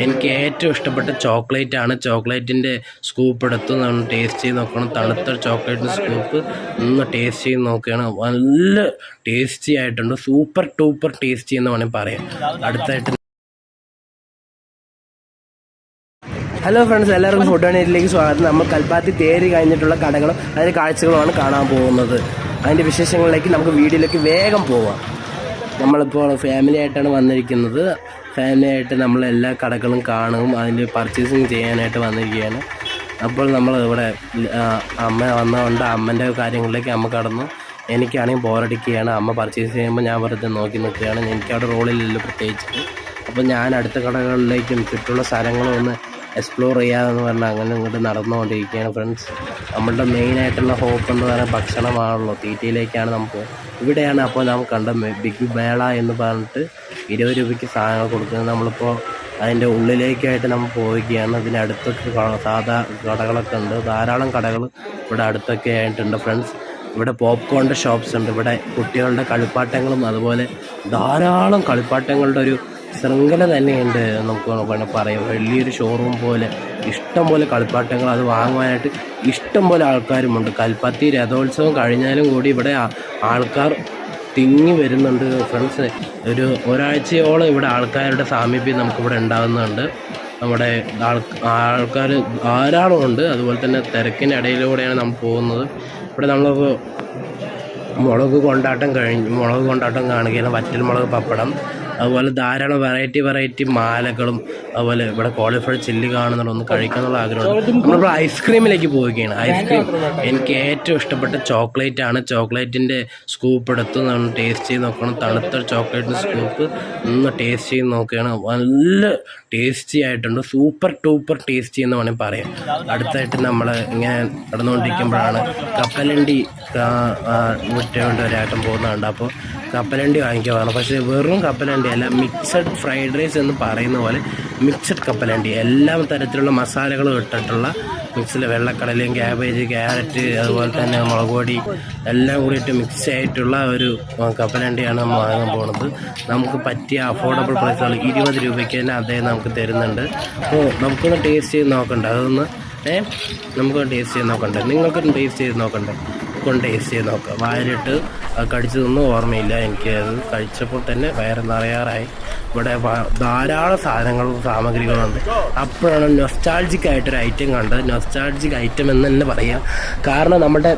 എനിക്ക് ഏറ്റവും ഇഷ്ടപ്പെട്ട ചോക്ലേറ്റ് ആണ്. ചോക്ലേറ്റിന്റെ സ്കൂപ്പ് എടുത്ത് നമ്മൾ ടേസ്റ്റ് ചെയ്ത് നോക്കണം. തണുത്ത ചോക്ലേറ്റിന്റെ സ്കൂപ്പ് ഒന്ന് ടേസ്റ്റ് ചെയ്ത് നോക്കുകയാണ്. നല്ല ടേസ്റ്റി ആയിട്ടുണ്ട്. സൂപ്പർ ടൂപ്പർ ടേസ്റ്റി എന്ന് വേണമെങ്കിൽ പറയാം. അടുത്തായിട്ട് ഹലോ ഫ്രണ്ട്സ് എല്ലാവർക്കും ഫുഡ് വണ്ടിയിലേക്ക് സ്വാഗതം. നമ്മൾ കൽപ്പാത്തി തേരി കഴിഞ്ഞിട്ടുള്ള കടകളും അതിന്റെ കാഴ്ചകളുമാണ് കാണാൻ പോകുന്നത്. അതിന്റെ വിശേഷങ്ങളിലേക്ക് നമുക്ക് വീഡിയോയിലേക്ക് വേഗം പോവാം. നമ്മളിപ്പോൾ ഫാമിലി ആയിട്ടാണ് വന്നിരിക്കുന്നത്. ഫാമിലി ആയിട്ട് നമ്മൾ എല്ലാ കടകളും കാണും അതിന്റെ പർച്ചേസിങ് ചെയ്യാനായിട്ട് വന്നിരിക്കുകയാണ്. അപ്പോൾ നമ്മൾ ഇവിടെ അമ്മ വന്നതുകൊണ്ട് അമ്മന്റെ കാര്യങ്ങളിലേക്ക് അമ്മ കടന്നു. എനിക്കാണെങ്കിൽ ബോറടിക്കുകയാണ്. അമ്മ പർച്ചേസ് ചെയ്യുമ്പോൾ ഞാൻ വെറുതെ നോക്കി നിൽക്കുകയാണ്. എനിക്കവിടെ റോളില്ലല്ലോ പ്രത്യേകിച്ച് അപ്പോൾ ഞാൻ അടുത്ത കടകളിലേക്കും ചുറ്റുള്ള സ്ഥലങ്ങളും ഒന്ന് എക്സ്പ്ലോർ ചെയ്യാമെന്ന് പറഞ്ഞാൽ അങ്ങനെ ഇങ്ങോട്ട് നടന്നുകൊണ്ടിരിക്കുകയാണ് ഫ്രണ്ട്സ്. നമ്മളുടെ മെയിനായിട്ടുള്ള ഹോപ്പ് എന്ന് പറയുന്നത് ഭക്ഷണമാണല്ലോ. തീറ്റയിലേക്കാണ് നമുക്ക് ഇവിടെയാണ് അപ്പോൾ നാം കണ്ട ബിഗ് മേള എന്ന് പറഞ്ഞിട്ട് ഇരുപത് രൂപയ്ക്ക് സാധനങ്ങൾ കൊടുക്കുന്നത് നമ്മളിപ്പോൾ അതിന്റെ ഉള്ളിലേക്കായിട്ട് നമ്മൾ പോവുകയാണ്. അതിന്റെ അടുത്തൊക്കെ സാധാ കടകളൊക്കെ ഉണ്ട്. ധാരാളം കടകൾ ഇവിടെ അടുത്തൊക്കെ ആയിട്ടുണ്ട് ഫ്രണ്ട്സ്. ഇവിടെ പോപ്കോണിന്റെ ഷോപ്സ് ഉണ്ട്. ഇവിടെ കുട്ടികളുടെ കളിപ്പാട്ടങ്ങളും അതുപോലെ ധാരാളം കളിപ്പാട്ടങ്ങളുടെ ഒരു ശൃംഖല തന്നെയുണ്ട് നമുക്ക് വേണമെങ്കിൽ പറയാം. വലിയൊരു ഷോറൂം പോലെ ഇഷ്ടം പോലെ കളിപ്പാട്ടങ്ങൾ അത് വാങ്ങുവാനായിട്ട് ഇഷ്ടം പോലെ ആൾക്കാരുമുണ്ട്. കൽപ്പത്തി രഥോത്സവം കഴിഞ്ഞാലും കൂടി ഇവിടെ ആൾക്കാർ തിങ്ങി വരുന്നുണ്ട് ഫ്രണ്ട്സ് ഒരു ഒരാഴ്ചയോളം ഇവിടെ ആൾക്കാരുടെ സാമീപ്യം നമുക്കിവിടെ ഉണ്ടാകുന്നുണ്ട് നമ്മുടെ ആൾ ആൾക്കാർ ധാരാളം ഉണ്ട്. അതുപോലെ തന്നെ തിരക്കിന്റെ ഇടയിലൂടെയാണ് നമ്മൾ പോകുന്നത്. ഇവിടെ നമ്മൾ മുളക് കൊണ്ടാട്ടം കഴിഞ്ഞ് മുളക് കൊണ്ടാട്ടം കാണുകയാണ്. വറ്റൽ മുളക് പപ്പടം. അതുപോലെ ധാരാളം വെറൈറ്റി വെറൈറ്റി മാലകളും അതുപോലെ ഇവിടെ കോളിഫ്ലവർ ചില്ലി കാണുന്നുണ്ട് ഒന്ന് കഴിക്കാനുള്ള ആഗ്രഹമുണ്ട്. നമ്മളിപ്പോൾ ഐസ്ക്രീമിലേക്ക് പോവുകയാണ്. ഐസ്ക്രീം എനിക്ക് ഏറ്റവും ഇഷ്ടപ്പെട്ട ചോക്ലേറ്റ് ആണ്. ചോക്ലേറ്റിന്റെ സ്കൂപ്പ് എടുത്ത് നമ്മൾ ടേസ്റ്റ് ചെയ്ത് നോക്കണം. തണുത്ത ചോക്ലേറ്റിന്റെ സ്കൂപ്പ് ഒന്ന് ടേസ്റ്റ് ചെയ്ത് നോക്കുകയാണ്. നല്ല ടേസ്റ്റി ആയിട്ടുണ്ട്. സൂപ്പർ ടൂപ്പർ ടേസ്റ്റി എന്ന് വേണമെങ്കിൽ പറയാം. അടുത്തായിട്ട് നമ്മൾ ഇങ്ങനെ നടന്നുകൊണ്ടിരിക്കുമ്പോഴാണ് കപ്പലണ്ടി വിട്ടുകൊണ്ട് ഒരാട്ടം പോകുന്നുണ്ട് അപ്പോൾ കപ്പലണ്ടി വാങ്ങിക്കുവാണ്. പക്ഷേ വെറും കപ്പലണ്ടി അല്ല മിക്സഡ് ഫ്രൈഡ് റൈസ് എന്ന് പറയുന്ന പോലെ മിക്സഡ് കപ്പലണ്ടി. എല്ലാ തരത്തിലുള്ള മസാലകളും ഇട്ടിട്ടുള്ള മിക്സിൽ വെള്ളക്കടലയും ക്യാബേജ് ക്യാരറ്റ് അതുപോലെ തന്നെ മുളക് പൊടി എല്ലാം കൂടിയിട്ട് മിക്സ് ആയിട്ടുള്ള ഒരു കപ്പലണ്ടിയാണ് നമ്മൾ വാങ്ങാൻ പോകുന്നത് നമുക്ക് പറ്റിയ അഫോർഡബിൾ പ്രൈസുകൾ ഇരുപത് രൂപയ്ക്ക് തന്നെ അദ്ദേഹം നമുക്ക് തരുന്നുണ്ട്. അപ്പോൾ നമുക്കൊന്ന് ടേസ്റ്റ് ചെയ്ത് നോക്കണ്ട. അതൊന്ന് ഏ നമുക്കൊന്ന് ടേസ്റ്റ് ചെയ്ത് നോക്കണ്ടേ? നിങ്ങൾക്കൊന്ന് ടേസ്റ്റ് ചെയ്ത് നോക്കണ്ടേ? കൊണ്ട് ടേസ്റ്റ് ചെയ്ത് നോക്കാം. വായിലിട്ട് കടിച്ചതൊന്നും ഓർമ്മയില്ല. എനിക്ക് അത് കഴിച്ചപ്പോൾ തന്നെ വയറ് നിറയാറായി ഇവിടെ ധാരാളം സാധനങ്ങളും സാമഗ്രികളുണ്ട്. അപ്പോഴാണ് നൊസ്റ്റാൾജിക് ആയിട്ടൊരു ഐറ്റം കണ്ടത്. നൊസ്റ്റാൾജിക് ഐറ്റം എന്ന് തന്നെ പറയാം. കാരണം നമ്മുടെ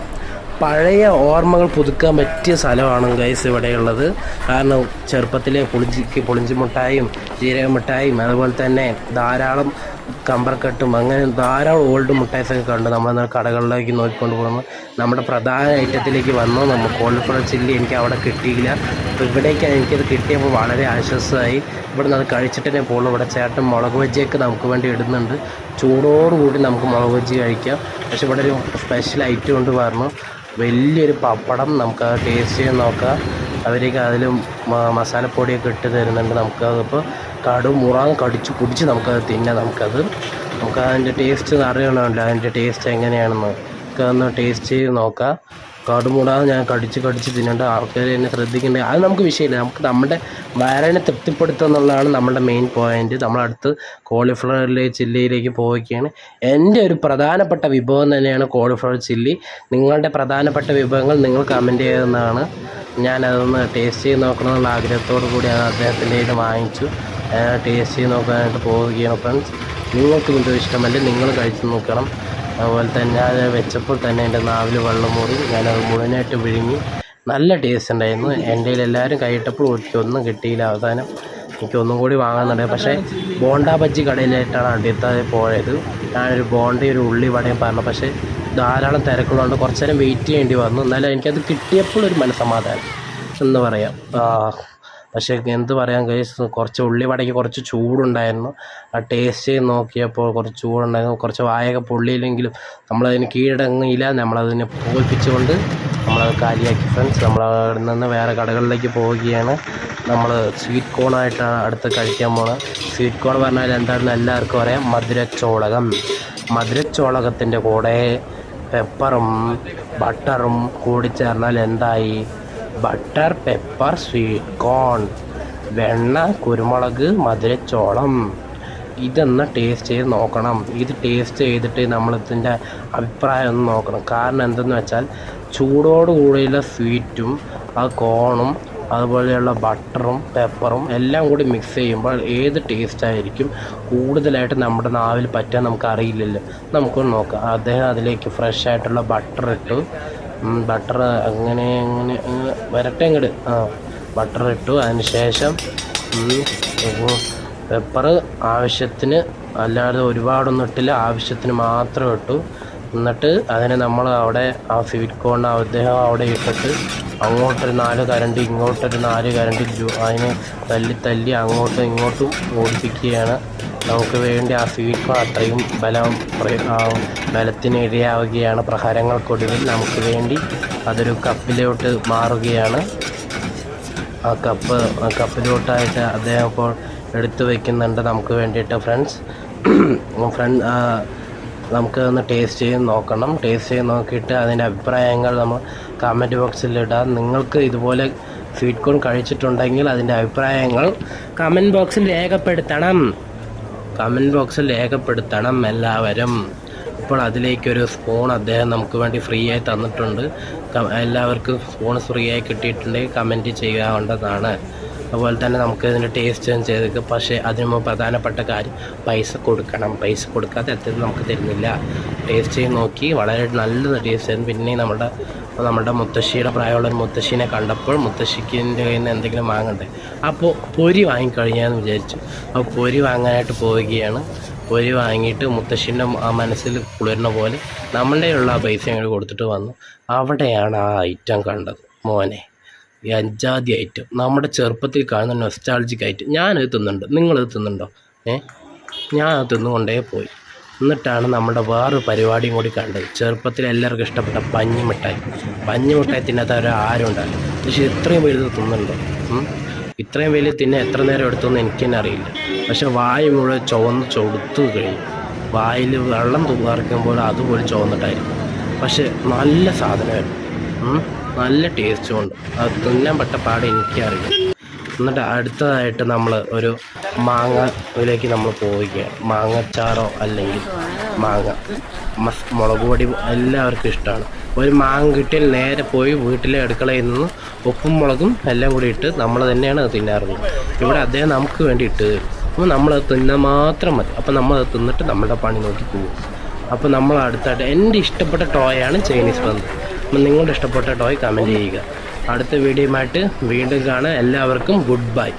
പഴയ ഓർമ്മകൾ പുതുക്കാൻ പറ്റിയ സ്ഥലമാണ് ഗൈസ് ഇവിടെയുള്ളത്. കാരണം ചെറുപ്പത്തിലെ പൊളിഞ്ചിക്ക് പൊളിഞ്ചി മിഠായും ജീരക മിഠായും അതുപോലെ തന്നെ ധാരാളം കമ്പർക്കട്ടും അങ്ങനെ ധാരാളം ഓൾഡ് മിഠായിസൊക്കെ കണ്ട് നമ്മൾ കടകളിലേക്ക് നോക്കിക്കൊണ്ട് പോകുമ്പോൾ നമ്മുടെ പ്രധാന ഐറ്റത്തിലേക്ക് വന്നു നമ്മൾ കോളിഫ്ലവർ ചില്ലി എനിക്ക് അവിടെ കിട്ടിയില്ല. അപ്പോൾ ഇവിടേക്കാണ് എനിക്കത് കിട്ടിയപ്പോൾ വളരെ ആശ്വാസമായി. ഇവിടെ നിന്ന് അത് കഴിച്ചിട്ട് പോകുള്ളൂ ഇവിടെ ചേട്ടൻ മുളക് ബജ്ജിയൊക്കെ നമുക്ക് വേണ്ടി ഇടുന്നുണ്ട്. ചൂടോടുകൂടി നമുക്ക് മുളക് ബജ്ജി കഴിക്കാം. പക്ഷെ ഇവിടെ ഒരു സ്പെഷ്യൽ ഐറ്റം ഉണ്ട് പറഞ്ഞു. വലിയൊരു പപ്പടം നമുക്ക് ടേസ്റ്റ് ചെയ്ത് നോക്കാം. അവരേക്ക് അതിലും മസാലപ്പൊടിയൊക്കെ ഇട്ട് തരുന്നുണ്ട് നമുക്കതിപ്പോൾ കടു മുറാൻ കടിച്ച് കുടിച്ച് നമുക്കത് തിന്നാം നമുക്കത്. നമുക്ക് അതിന്റെ ടേസ്റ്റ് അറിയണമല്ലോ അതിന്റെ ടേസ്റ്റ് എങ്ങനെയാണെന്ന്. നമുക്കതൊന്ന് ടേസ്റ്റ് ചെയ്ത് നോക്കാം. കടുമുടാതെ ഞാൻ കടിച്ച് കടിച്ച് തിന്നേണ്ട ആൾക്കാർ എന്നെ ശ്രദ്ധിക്കേണ്ടത് അത് നമുക്ക് വിഷയമില്ല. നമുക്ക് നമ്മുടെ വയറിനെ തൃപ്തിപ്പെടുത്തുക എന്നുള്ളതാണ് നമ്മുടെ മെയിൻ പോയിന്റ് നമ്മളടുത്ത് കോളിഫ്ലവറിലെ ചില്ലിയിലേക്ക് പോവുകയാണ്. എന്റെ ഒരു പ്രധാനപ്പെട്ട വിഭവം തന്നെയാണ് കോളിഫ്ലവർ ചില്ലി. നിങ്ങളുടെ പ്രധാനപ്പെട്ട വിഭവങ്ങൾ നിങ്ങൾ കമന്റ് ചെയ്തെന്നാണ് ഞാനതൊന്ന് ടേസ്റ്റ് ചെയ്ത് നോക്കണമെന്നുള്ള ആഗ്രഹത്തോടു കൂടി അത് അദ്ദേഹത്തിന്റെ കയ്യിൽ വാങ്ങിച്ചു. ടേസ്റ്റ് ചെയ്ത് നോക്കാനായിട്ട് പോവുകയാണ് ഫ്രണ്ട്സ് നിങ്ങൾക്ക് ഇത് ഇഷ്ടമല്ല നിങ്ങൾ കഴിച്ച് നോക്കണം. അതുപോലെ തന്നെ അത് വെച്ചപ്പോൾ തന്നെ എന്റെ നാവിൽ വെള്ളം മൂറി ഞാനത് മുഴുവനായിട്ട് വിഴുങ്ങി. നല്ല ടേസ്റ്റ് ഉണ്ടായിരുന്നു. എന്റെ കയ്യിൽ എല്ലാവരും കൈയിട്ടപ്പോൾ ഒന്നും കിട്ടിയില്ല അവസാനം. എനിക്ക് ഒന്നും കൂടി വാങ്ങാന്നുണ്ട് പക്ഷേ ബോണ്ട ബജ്ജി കടയിലായിട്ടാണ് അടുത്തത് പോയത്. ഞാനൊരു ബോണ്ടയും ഒരു ഉള്ളി വടയും പറഞ്ഞു. പക്ഷേ ധാരാളം തിരക്കുള്ളതുകൊണ്ട് കുറച്ച് നേരം വെയിറ്റ് ചെയ്യേണ്ടി വന്നു. എന്നാലും എനിക്കത് കിട്ടിയപ്പോൾ ഒരു മനസ്സമാധാനം എന്ന് പറയാം. പക്ഷേ എന്ത് പറയാൻ കഴിയും കുറച്ച് ഉള്ളിവടയ്ക്ക് കുറച്ച് ചൂടുണ്ടായിരുന്നു. ആ ടേസ്റ്റ് ചെയ്ത് നോക്കിയപ്പോൾ കുറച്ച് ചൂടുണ്ടായിരുന്നു. കുറച്ച് വായൊക്കെ പൊള്ളിയില്ലെങ്കിലും നമ്മളതിന് കീഴടങ്ങിയില്ല നമ്മളതിനെ പോയിപ്പിച്ചുകൊണ്ട് നമ്മളത് കാലിയാക്കി. ഫ്രണ്ട്സ് നമ്മൾ അവിടെ നിന്ന് വേറെ കടകളിലേക്ക് പോവുകയാണ്. നമ്മൾ സ്വീറ്റ് കോണായിട്ടാണ് അടുത്ത് കഴിക്കാൻ പോണത്. സ്വീറ്റ് കോൺ പറഞ്ഞാൽ എന്താണെന്ന് എല്ലാവർക്കും അറിയാം. മധുരച്ചോളകം മധുരച്ചോളകത്തിന്റെ കൂടെ പെപ്പറും ബട്ടറും കൂടി ചേർന്നാൽ എന്തായി? ബട്ടർ പെപ്പർ സ്വീറ്റ് കോൺ വെണ്ണ കുരുമുളക് മധുരച്ചോളം. ഇതൊന്ന് ടേസ്റ്റ് ചെയ്ത് നോക്കണം. ഇത് ടേസ്റ്റ് ചെയ്തിട്ട് നമ്മളിതിന്റെ അഭിപ്രായം ഒന്ന് നോക്കണം. കാരണം എന്തെന്ന് വെച്ചാൽ ചൂടോട് കൂടിയുള്ള സ്വീറ്റും ആ കോണും അതുപോലെയുള്ള ബട്ടറും പെപ്പറും എല്ലാം കൂടി മിക്സ് ചെയ്യുമ്പോൾ ഏത് ടേസ്റ്റായിരിക്കും കൂടുതലായിട്ട് നമ്മുടെ നാവിൽ പറ്റാൻ നമുക്ക് അറിയില്ലല്ലോ നമുക്കൊന്ന് നോക്കാം. അദ്ദേഹം അതിലേക്ക് ഫ്രഷ് ആയിട്ടുള്ള ബട്ടർ ഇട്ടു. ബട്ടർ അങ്ങനെ അങ്ങനെ വരട്ടെ ഇങ്ങോട്ട് ആ ബട്ടർ ഇട്ടു. അതിന് ശേഷം പെപ്പർ ആവശ്യത്തിന് അല്ലാതെ ഒരുപാടൊന്നും ഇട്ടില്ല. ആവശ്യത്തിന് മാത്രം ഇട്ടു. എന്നിട്ട് അതിനെ നമ്മൾ അവിടെ ആ കോൺ അദ്ദേഹം അവിടെ ഇട്ടിട്ട് അങ്ങോട്ടൊരു നാല് കരണ്ട് ഇങ്ങോട്ടൊരു നാല് കരണ്ട് അതിനെ തല്ലി തല്ലി അങ്ങോട്ടും ഇങ്ങോട്ടും ഓടിപ്പിക്കുകയാണ് നമുക്ക് വേണ്ടി ആ സ്വീറ്റ് അത്രയും ബലം ബലത്തിന് ഇരയാവുകയാണ് പ്രഹാരങ്ങൾക്കൊടുവിൽ നമുക്ക് വേണ്ടി അതൊരു കപ്പിലോട്ട് മാറുകയാണ്. ആ കപ്പ് കപ്പിലോട്ടായിട്ട് അദ്ദേഹം ഇപ്പോൾ എടുത്തു വയ്ക്കുന്നുണ്ട് നമുക്ക് വേണ്ടിയിട്ട് ഫ്രണ്ട്സ്. ഫ്രണ്ട് നമുക്ക് ഒന്ന് ടേസ്റ്റ് ചെയ്ത് നോക്കണം. ടേസ്റ്റ് ചെയ്ത് നോക്കിയിട്ട് അതിന്റെ അഭിപ്രായങ്ങൾ നമ്മൾ കമന്റ് ബോക്സിൽ ഇടാം. നിങ്ങൾക്ക് ഇതുപോലെ സ്വീറ്റ് കോൺ കഴിച്ചിട്ടുണ്ടെങ്കിൽ അതിന്റെ അഭിപ്രായങ്ങൾ കമന്റ് ബോക്സിൽ രേഖപ്പെടുത്തണം. കമന്റ് ബോക്സിൽ രേഖപ്പെടുത്തണം എല്ലാവരും. ഇപ്പോൾ അതിലേക്കൊരു സ്പൂൺ അദ്ദേഹം നമുക്ക് വേണ്ടി ഫ്രീ ആയി തന്നിട്ടുണ്ട്. എല്ലാവർക്കും സ്പൂൺ ഫ്രീ ആയി കിട്ടിയിട്ടുണ്ടെങ്കിൽ കമന്റ് ചെയ്യാവേണ്ടതാണ് അതുപോലെ തന്നെ നമുക്ക് ഇതിന്റെ ടേസ്റ്റ് ചെയ്ത് പക്ഷേ അതിന് മുമ്പ് പ്രധാനപ്പെട്ട കാര്യം പൈസ കൊടുക്കണം. പൈസ കൊടുക്കാതെ എത്തുന്നത് നമുക്ക് തരുന്നില്ല. ടേസ്റ്റ് ചെയ്ത് നോക്കി. വളരെ നല്ല ടേസ്റ്റ് പിന്നെ നമ്മുടെ നമ്മുടെ മുത്തശ്ശിയുടെ പ്രായമുള്ള ഒരു മുത്തശ്ശീനെ കണ്ടപ്പോൾ മുത്തശ്ശിക്ക് കയ്യിൽ നിന്ന് എന്തെങ്കിലും വാങ്ങണ്ടേ? അപ്പോൾ പൊരി വാങ്ങിക്കഴിഞ്ഞാന്ന് വിചാരിച്ചു. അപ്പോൾ പൊരി വാങ്ങാനായിട്ട് പോവുകയാണ്. പൊരി വാങ്ങിയിട്ട് മുത്തശ്ശീന്റെ ആ മനസ്സിൽ കുളിരുന്ന പോലെ നമ്മളുടെ ഉള്ള ആ പൈസ അങ്ങോട്ട് കൊടുത്തിട്ട് വന്നു. അവിടെയാണ് ആ ഐറ്റം കണ്ടത് മോനെ. ഈ അഞ്ചാതി ഐറ്റം. നമ്മുടെ ചെറുപ്പത്തിൽ കാണുന്ന നൊസ്റ്റാൾജിക് ഐറ്റം. ഞാനത് തിന്നുന്നുണ്ട്. നിങ്ങളത് തിന്നുന്നുണ്ടോ? ഏ? ഞാനത് തിന്നുകൊണ്ടേ പോയി. എന്നിട്ടാണ് നമ്മുടെ വേറൊരു പരിപാടിയും കൂടി കണ്ടത്. ചെറുപ്പത്തിൽ എല്ലാവർക്കും ഇഷ്ടപ്പെട്ട പഞ്ഞിമിഠായി. പഞ്ഞിമിഠായി തിന്നാത്ത ഒരു ആരും ഉണ്ടാവില്ല. പക്ഷേ ഇത്രയും വലുത് തിന്നുണ്ടോ ഇത്രയും വലിയ തിന്നെ എത്ര നേരം എടുത്തൊന്നും എനിക്ക് തന്നെ അറിയില്ല. പക്ഷേ വായ മുഴുവൻ ചുവന്ന് ചൊടുത്തു കഴിഞ്ഞു. വായിൽ വെള്ളം തുറക്കുമ്പോൾ അതുപോലെ ചുവന്നിട്ടായിരിക്കും. പക്ഷേ നല്ല സാധനമായിരുന്നു. നല്ല ടേസ്റ്റും ഉണ്ട്. അത് തിന്നാൻ പെട്ട പാട് എനിക്കറിയാം എന്നിട്ട് അടുത്തതായിട്ട് നമ്മൾ ഒരു മാങ്ങയിലേക്ക് നമ്മൾ പോവുകയാണ്. മാങ്ങച്ചാറോ അല്ലെങ്കിൽ മാങ്ങ മസ് മുളക് പൊടി എല്ലാവർക്കും ഇഷ്ടമാണ്. ഒരു മാങ്ങ കിട്ടിയാൽ നേരെ പോയി വീട്ടിലെ അടുക്കളയിൽ നിന്ന് ഉപ്പും മുളകും എല്ലാം കൂടി ഇട്ട് നമ്മൾ തന്നെയാണ് അത് തിന്നാറുള്ളത്. ഇവിടെ അദ്ദേഹം നമുക്ക് വേണ്ടി ഇട്ട് അപ്പോൾ നമ്മളത് തിന്നാൽ മാത്രം മതി. അപ്പോൾ നമ്മളത് തിന്നിട്ട് നമ്മുടെ പണി നോക്കി പോകും അപ്പോൾ നമ്മൾ അടുത്തായിട്ട് എന്റെ ഇഷ്ടപ്പെട്ട ടോയാണ് ചൈനീസ് പന്ത്. അപ്പം നിങ്ങളുടെ ഇഷ്ടപ്പെട്ട ടോയ് കമന്റ് ചെയ്യുക. അടുത്ത വീഡിയോയുമായിട്ട് വീണ്ടും കാണാം. എല്ലാവർക്കും ഗുഡ് ബൈ.